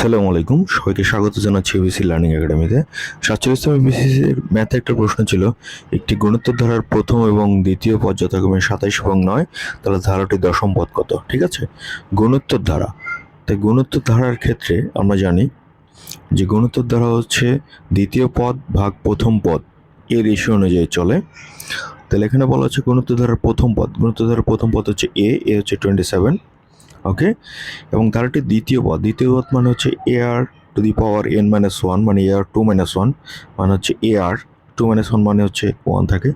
আসসালামু আলাইকুম সবাইকে স্বাগত জানাচ্ছি এবিসি লার্নিং একাডেমিতে সাতচল্লিশতম বিসিসির ম্যাথে একটা প্রশ্ন ছিল, একটি গুণোত্তর ধারার প্রথম এবং দ্বিতীয় পদ যথাক্রমে সাতাইশ এবং নয়, তাহলে ধারাটি দশম পদ কত? ঠিক আছে? গুণোত্তর ধারা তাই গুণোত্তর ধারার ক্ষেত্রে আমরা জানি যে গুণোত্তর ধারা হচ্ছে দ্বিতীয় পদ ভাগ প্রথম পদ এর রেশিও অনুযায়ী চলে। তাহলে এখানে বলা হচ্ছে গুণোত্তর ধারার প্রথম পদ। গুণোত্তর ধারার প্রথম পদ হচ্ছে এ এ হচ্ছে টোয়েন্টি সেভেন ওকে এবং ধারাটির দ্বিতীয় পদ। দ্বিতীয় পদ মানে হচ্ছে a r to the power n minus one মানে a r two minus one মানে হচ্ছে a r two minus one মানে হচ্ছে ওয়ান থাকে।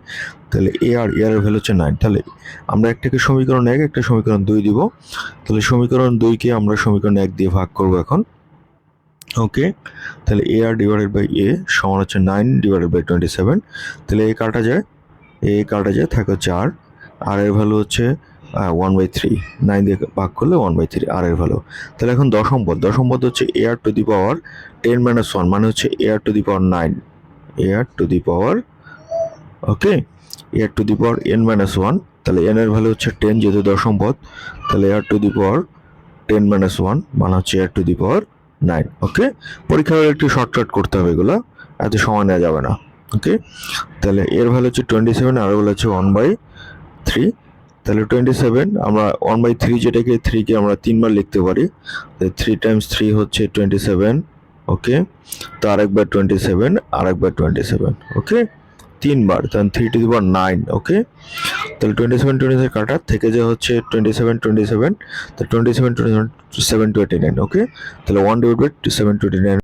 তাহলে a R A R value হচ্ছে নাইন তাহলে আমরা একটাকে সমীকরণ এক, একটা সমীকরণ দুই দিব। তাহলে সমীকরণ দুইকে আমরা সমীকরণ এক দিয়ে ভাগ করব এখন। ওকে তাহলে এ আর ডিভাইডেড বাই এ সমান হচ্ছে nine divided by twenty seven তাহলে এ কাটা যায় এ কাটা যায়, থাকে হচ্ছে আর আর এর ভ্যালু হচ্ছে ওয়ান বাই থ্রি নাইন দিয়ে ভাগ করলে ওয়ান বাই থ্রি আর এর ভ্যালু তাহলে এখন দশম পদ দশম পদ হচ্ছে a r to the power ten minus one মানে হচ্ছে a r to the power nine a r to the power okay a r to the power n minus one তাহলে এন এর ভ্যালু হচ্ছে টেন যেহেতু দশম পদ, তাহলে a r to the power ten minus one মানে হচ্ছে এ আর to the power nine ওকে পরীক্ষা হলে একটু শর্টকাট করতে হবে এগুলো, এত সময় নেওয়া যাবে না ওকে তাহলে এর ভ্যালু হচ্ছে টোয়েন্টি সেভেন আর ভ্যালু হচ্ছে ওয়ান বাই থ্রি তাহলে টোয়েন্টি সেভেন আমরা ওয়ান বাই থ্রি যেটাকে থ্রিকে আমরা তিনবার লিখতে পারি থ্রি টাইমস থ্রি হচ্ছে টোয়েন্টি সেভেন ওকে তো আরেকবার টোয়েন্টি সেভেন আরেকবার টোয়েন্টি সেভেন ওকে তিনবার তাহলে three to the power nine okay তাহলে টোয়েন্টি সেভেন টোয়েন্টি সেভেন কাটা, থেকে যে হচ্ছে টোয়েন্টি সেভেন টোয়েন্টি সেভেন তো twenty seven twenty seven twenty nine okay তাহলে one divide by seven twenty nine